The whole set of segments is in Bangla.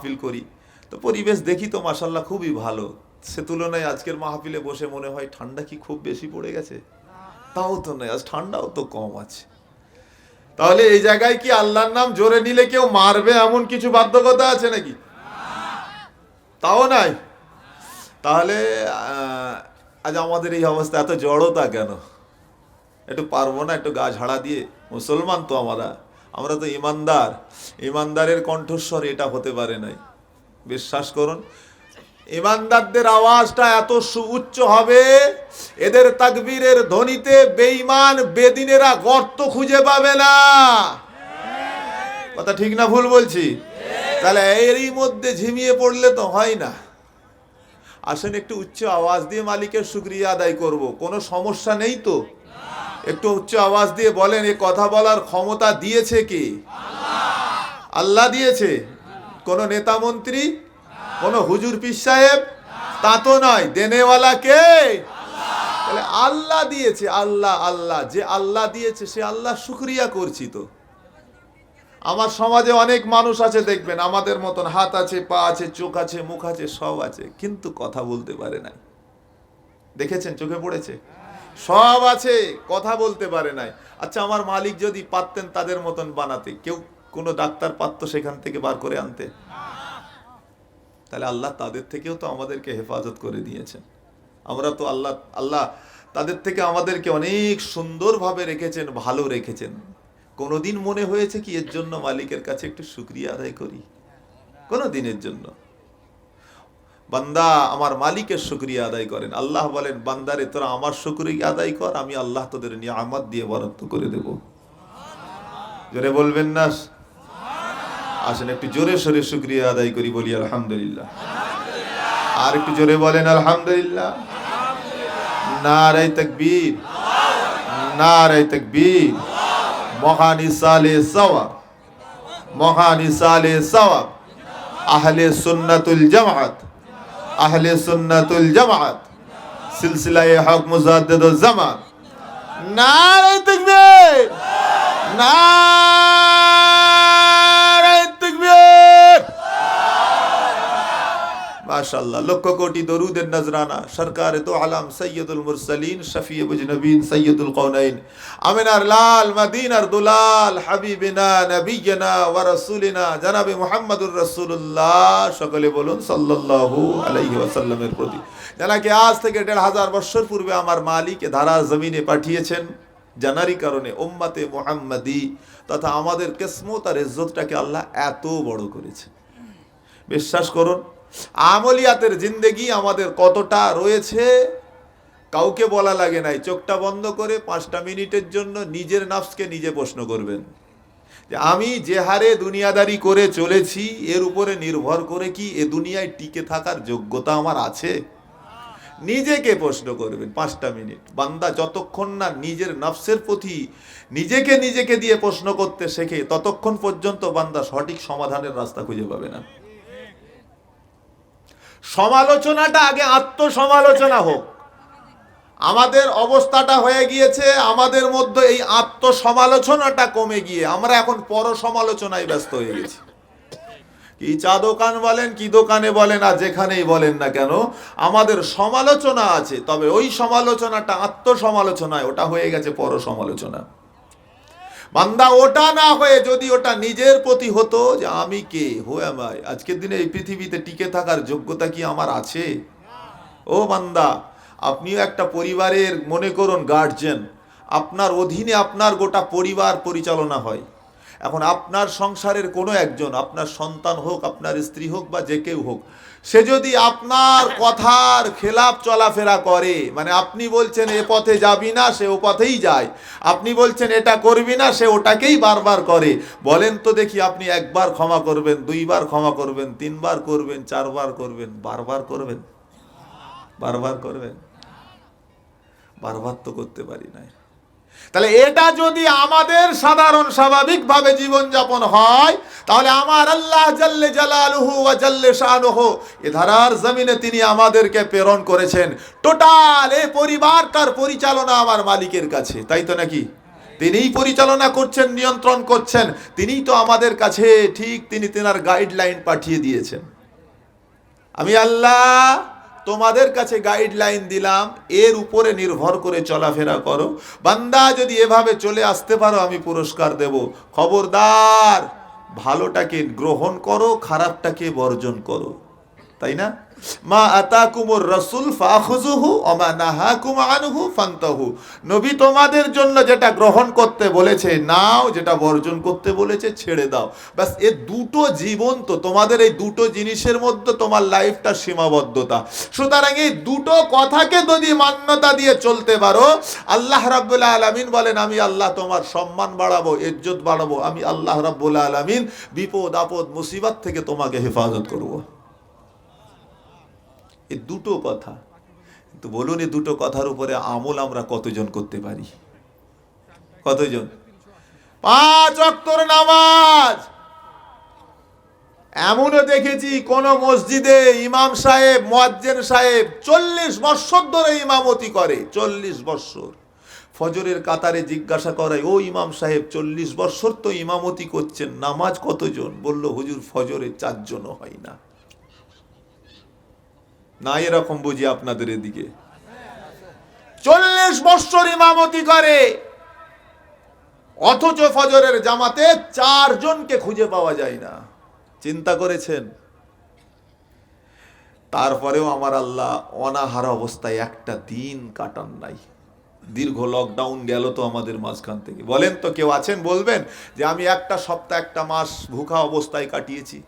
মাহফিল করি। তো পরিবেশ দেখি তো মাসাল্লাহ খুবই ভালো। সে তুলনায় আজকের মাহফিলে বসে মনে হয় ঠান্ডা কি খুব বেশি পড়ে গেছে? তাও তো নয়, আজ ঠান্ডাও তো কম আছে। তাহলে এই জায়গায় কি আল্লাহর নাম জোরে নিলে কেউ মারবে এমন কিছু বাধ্যকতা আছে নাকি? তাও নাই? তাহলে আজ আমাদের এই অবস্থা এত জড়তা কেন? একটু পারব না, একটু গা ঝাড়া দিয়ে। মুসলমান তো আমরা। আমরা তো ইমানদার। ইমানদারের কণ্ঠস্বর এটা হতে পারে নাই। বিশ্বাস করুন। ইমানদারদের আওয়াজটা এত সুউচ্চ হবে, এদের তাকবীরের ধ্বনিতে বেঈমান বেদিনেরা গর্ত খুঁজে পাবে না। কথা ঠিক না ভুল বলছি? তাহলে এরই মধ্যে ঝিমিয়ে পড়লে তো হয় না। আসেন একটু উচ্চ আওয়াজ দিয়ে মালিকের শুক্রিয়া আদায় করব। কোনো সমস্যা নেই তো? একটু উচ্চ আওয়াজ দিয়ে বলেন, এ কথা বলার ক্ষমতা দিয়েছে কি? আল্লাহ দিয়েছে। কোন নেতা মন্ত্রী, কোন হুজুর পীর সাহেব, তা তো নয়। দেনেওয়ালা কে? তাহলে আল্লাহ দিয়েছে, আল্লাহ আল্লাহ। যে আল্লাহ দিয়েছে, সে আল্লাহ শুক্রিয়া করছি তো। আমার সমাজে অনেক মানুষ আছে, দেখবেন, আমাদের মতন হাত আছে, পা আছে, চোখ আছে, মুখ আছে, সব আছে। কিন্তু কথা বলতে পারে না দেখেছেন? চোখে পড়েছে? সব আছে, কথা বলতে পারে নাই। আচ্ছা আমার মালিক যদি পারতেন তাদের মতন বানাতে, কেউ কোনো ডাক্তার পারতো সেখান থেকে বার করে আনতে? তাহলে আল্লাহ তাদের থেকেও তো আমাদেরকে হেফাজত করে দিয়েছেন। আমরা তো আল্লাহ আল্লাহ তাদের থেকে আমাদেরকে অনেক সুন্দরভাবে রেখেছেন, ভালো রেখেছেন। কোনোদিন মনে হয়েছে কি, এর জন্য মালিকের কাছে একটু শুক্রিয়া আদায় করি? কোনো দিনের জন্য। বান্দা আমার মালিকের শুক্রিয়া আদায় করেন। আল্লাহ বলেন, বান্দারে, তোরা আমার শুক্রিয়া আদায় কর, আমি আল্লাহ তোদের নিয়ামত দিয়ে বরাদ্দ করে দেব। জোরে বলবেন না? আসেন, একটু জোরে সরে শুক্রিয়া আদায় করি, বলি আলহামদুলিল্লাহ। আর একটু জোরে বলেন, আলহামদুলিল্লাহ। নারাই তকবীর। নারাই তকবীর। মহান ইসালে সওয়াব। মহান ইসালে সওয়াব। আহলে সুন্নাতুল জামাত। আহলে সুন্নাতুল জামাত। সিলসিলায়ে হক মুজাদ্দিদুল জামান নারে তাকবীর। নারে মাশাআল্লাহ, লক্ষ কোটি দরুদের নজরানা। সরকার তো আলাম সৈয়দুল মুরসালিন শফিউল নবীন সৈয়দুল কৌনাইন আমিনার লাল মদিনার দুলাল, হাবিবিনা নবিয়না ওয়া রাসূলিনা, জনাবে মুহাম্মদুর রাসূলুল্লাহ, সকলে বলুন সাল্লাল্লাহু আলাইহি ওয়াসাল্লামের প্রতি। জানাকে আজ থেকে দেড় হাজার বছর পূর্বে আমার মালিক এ ধারার জমিনে পাঠিয়েছেন জানারই কারণে উম্মাতে মুহাম্মাদি, তথা আমাদের কিসমত আর ইজ্জতটাকে আল্লাহ এত বড় করেছে বিশ্বাস করুন আমলিয়াতের জিন্দেগি আমাদের কতটা রয়েছে? কাউকে বলা লাগে নাই। চোখটা বন্ধ করে পাঁচটা মিনিটের জন্য নিজের নাফসকে নিজে প্রশ্ন করবেন। যে আমি যে হারে দুনিয়াদারি করে চলেছি, এর উপরে নির্ভর করে কি এ দুনিয়ায় টিকে থাকার যোগ্যতা আমার আছে? নিজেকে প্রশ্ন করবেন পাঁচটা মিনিট। বান্দা যতক্ষণ না নিজের নফসের প্রতি নিজেকে নিজেকে দিয়ে প্রশ্ন করতে শেখে, ততক্ষণ পর্যন্ত বান্দা সঠিক সমাধানের রাস্তা খুঁজে পাবে না। সমালোচনাটা আগে আত্মসমালোচনা হোক। আমাদের অবস্থাটা হয়ে গিয়েছে, আমাদের মধ্যে এই আত্মসমালোচনাটা কমে গিয়ে। আমরা এখন পর সমালোচনায় ব্যস্ত হয়ে গেছি। কি চা দোকান বলেন, কি দোকানে বলেন, আর যেখানেই বলেন না কেন, আমাদের সমালোচনা আছে, তবে ওই সমালোচনাটা আত্মসমালোচনায়, ওটা হয়ে গেছে পর সমালোচনা বান্দা, ওটা না হয়ে যদি ওটা নিজের প্রতি হতো যে আমি কে? হো আমাই আজকের দিনে এই পৃথিবীতে টিকে থাকার যোগ্যতা কি আমার আছে? ও বান্দা, আপনিও একটা পরিবারের, মনে করুন গার্জেন আপনার অধীনে আপনার গোটা পরিবার পরিচালনা হয়। এখন আপনার সংসারের কোনো একজন, আপনার সন্তান হোক, আপনার স্ত্রী হোক বা যে কেউ হোক সে যদি আপনার কথার খেলাপ চলাফেরা করে মানে আপনি বলছেন এ পথে যাবি না, সে ও পথেই যায়। আপনি বলছেন এটা করবি না, সে ওটাকেই বারবার করে। বলেন তো দেখি আপনি একবার ক্ষমা করবেন, দুইবার ক্ষমা করবেন, তিনবার করবেন, চারবার করবেন, বারবার করবেন? বারবার করবেন? বারবার তো করতে পারি নাই। তাহলে এটা যদি আমাদের সাধারণ স্বাভাবিকভাবে জীবনযাপন হয়, তাহলে আমার আল্লাহ জাল্লে জালালুহু ওয়া জাল্লে শানুহু, এ ধারার জমিনে তিনি আমাদেরকে প্রেরণ করেছেন। টোটাল এই পরিবারটার পরিচালনা আমার মালিকের কাছে, তাই তো নাকি? তিনিই পরিচালনা করছেন, নিয়ন্ত্রণ করছেন, তিনিই তো আমাদের কাছে ঠিক তিনি তেনার গাইডলাইন পাঠিয়ে দিয়েছেন। আমি আল্লাহ তোমাদের কাছে গাইডলাইন দিলাম, এর উপরে নির্ভর করে চলাফেরা করো। বান্দা যদি এভাবে চলে আসতে পারো, আমি পুরস্কার দেব। খবরদার, ভালোটাকে গ্রহণ করো, খারাপটাকে বর্জন করো। তাই না? মা আতাকুমুর রাসূল ফাখুযুহু ওয়া মা নাহাকুম আনহু ফান্তাহু। নবী তোমাদের জন্য যেটা গ্রহণ করতে বলেছে, নাও যেটা বর্জন করতে বলেছে, ছেড়ে দাও। ব্যাস, এ দুটো জীবন তো তোমাদের এই দুটো জিনিসের মধ্যে তোমার লাইফটা সীমাবদ্ধতা। সুতরাং এই দুটো কথাকে যদি মান্যতা দিয়ে চলতে পারো, আল্লাহ রাব্বুল আলামিন বলেন, আমি আল্লাহ তোমার সম্মান বাড়াবো, ইজ্জত বাড়াবো, আমি আল্লাহ রাব্বুল আলামিন বিপদ, আপদ, মুসিবত থেকে তোমাকে হেফাজত করব। এই দুটো কথা। কিন্তু বলুন এই দুটো কথার উপরে আমল আমরা কতজন করতে পারি? কতজন? পাঁচ অক্তর নামাজ। এমনও দেখেছি কোন মসজিদে ইমাম সাহেব, মোয়াজ্জেন সাহেব চল্লিশ বৎসর ধরে ইমামতি করে, চল্লিশ বৎসর ফজরের কাতারে জিজ্ঞাসা করায়, ও ইমাম সাহেব, চল্লিশ বৎসর তো ইমামতি করছেন, নামাজ কতজন? বলল, হুজুর, ফজরে চারজনও হয় না। না এরকম বুঝি আপনাদের এদিকে। চল্লিশ বৎসর ইমামতি করে। অথচ ফজরের জামাতে চারজনকে খুঁজে পাওয়া যায় না। চিন্তা করেছেন? তারপরেও আমার আল্লাহ অনাহার অবস্থায় একটা দিন কাটান নাই। দীর্ঘ লকডাউন গেল তো আমাদের মাঝখান থেকে। বলেন তো কেউ আছেন? বলবেন যে আমি একটা সপ্তাহ, একটা মাস ভুখা অবস্থায় কাটিয়েছি।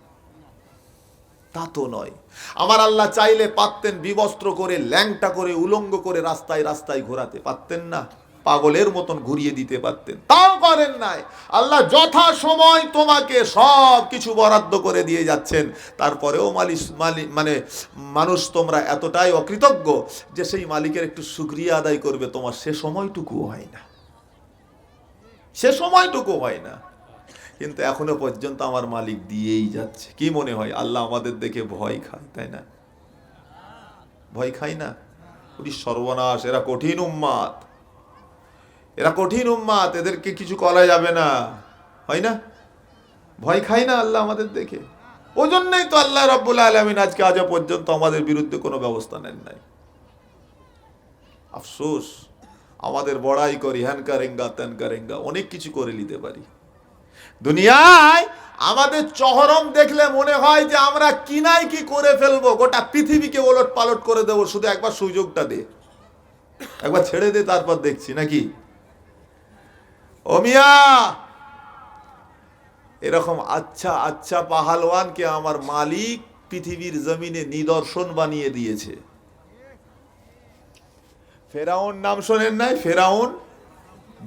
তা তো নয়। আমার আল্লাহ চাইলে পারতেন বিবস্ত্র করে, ল্যাংটা করে, উলঙ্গ করে রাস্তায় রাস্তায় ঘোরাতে পারতেন না। পাগলের মতন ঘুরিয়ে দিতে পারতেন। তাও করেন নাই। আল্লাহ যথা সময় তোমাকে সব কিছু বরাদ্দ করে দিয়ে যাচ্ছেন। তারপরেও মালিশ মালিক মানে মানুষ তোমরা এতটাই অকৃতজ্ঞ যে সেই মালিকের একটু সুক্রিয়া আদায় করবে। তোমার সে সময়টুকু হয় না। সে সময়টুকু হয় না। কিন্তু এখনও পর্যন্ত আমার মালিক দিয়েই যাচ্ছে। কি মনে হয়? আল্লাহ আমাদের দেখে ভয় খায়, তাই না? ভয় খাই না? ওটি সর্বনাশ, এরা কঠিন উম্মাদ। এরা কঠিন উম্মাদ, এদেরকে কিছু করা যাবে না। হয় না? ভয় খাই না আল্লাহ আমাদের দেখে? ওই জন্যই তো আল্লাহ রব্বুল আলমিন আজকে আজ পর্যন্ত আমাদের বিরুদ্ধে কোনো ব্যবস্থা নেন নাই। আফসোস, আমাদের বড়াই করি হ্যান কারেঙ্গা ত্যান কারেঙ্গা অনেক কিছু করে নিতে পারি। দুনিয়ায় আমাদের চহরম দেখলে মনে হয় যে আমরা কিনাই কি করে ফেলব? গোটা পৃথিবীকে ওলট পালট করে দেবো। শুধু একবার সুযোগটা দে। একবার ছেড়ে দে, তারপর দেখছি। নাকি? ও মিয়া! এরকম আচ্ছা আচ্ছা পাহালওয়ানকে আমার মালিক পৃথিবীর জমিনে নিদর্শন বানিয়ে দিয়েছে। ফেরাউন নাম শোনেন নাই? ফেরাউন?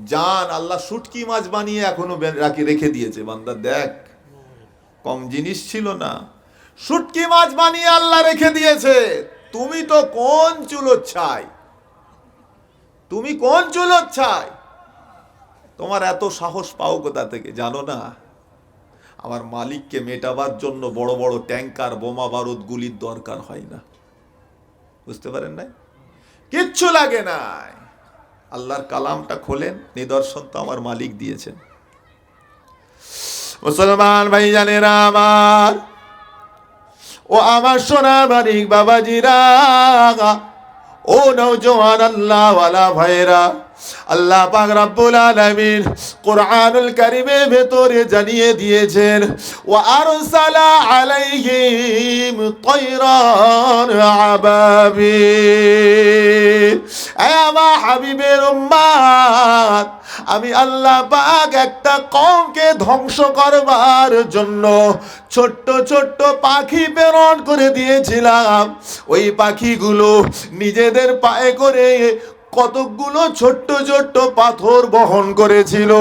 জান, আল্লাহ শুটকি মাছ বানিয়ে এখনও রাখি রেখে দিয়েছে। বান্দা, দেখ, কম জিনিস ছিল না। শুটকি মাছ বানিয়ে আল্লাহ রেখে দিয়েছে। তুমি তো কোন চুলোর ছাই? তুমি কোন চুলোর ছাই? তোমার এত সাহস পাও কোথা থেকে, জানো না? আমার মালিককে মেটাবার জন্য বড় বড় ট্যাঙ্কার বোমা বারুদ গুলির দরকার হয় না। বুঝতে পারেন নাই? কিচ্ছু লাগে নাই। আল্লাহর কালামটা খোলেন, নিদর্শন তো আমার মালিক দিয়েছেন। মুসলমান ভাই জানেরা আমার, ও আমার সোনার মালিক বাবাজিরা ও নৌজওয়ান আল্লাহ ওয়ালা ভাইরা আল্লাহ পাক রব্বুল আলামিন কোরআনুল কারীমে ভেতরে জানিয়ে দিয়েছেন, ওয়া আরসালা আলাইহিম তায়রান আবাবিল। এ আমার হাবিবের উম্মাত আমি আল্লাহ পাক একটা কমকে ধ্বংস করবার জন্য ছোট্ট ছোট্ট পাখি প্রেরণ করে দিয়েছিলাম। ওই পাখিগুলো নিজেদের পায়ে করে কতকগুলো ছোট্ট ছোট্ট পাথর বহন করেছিল।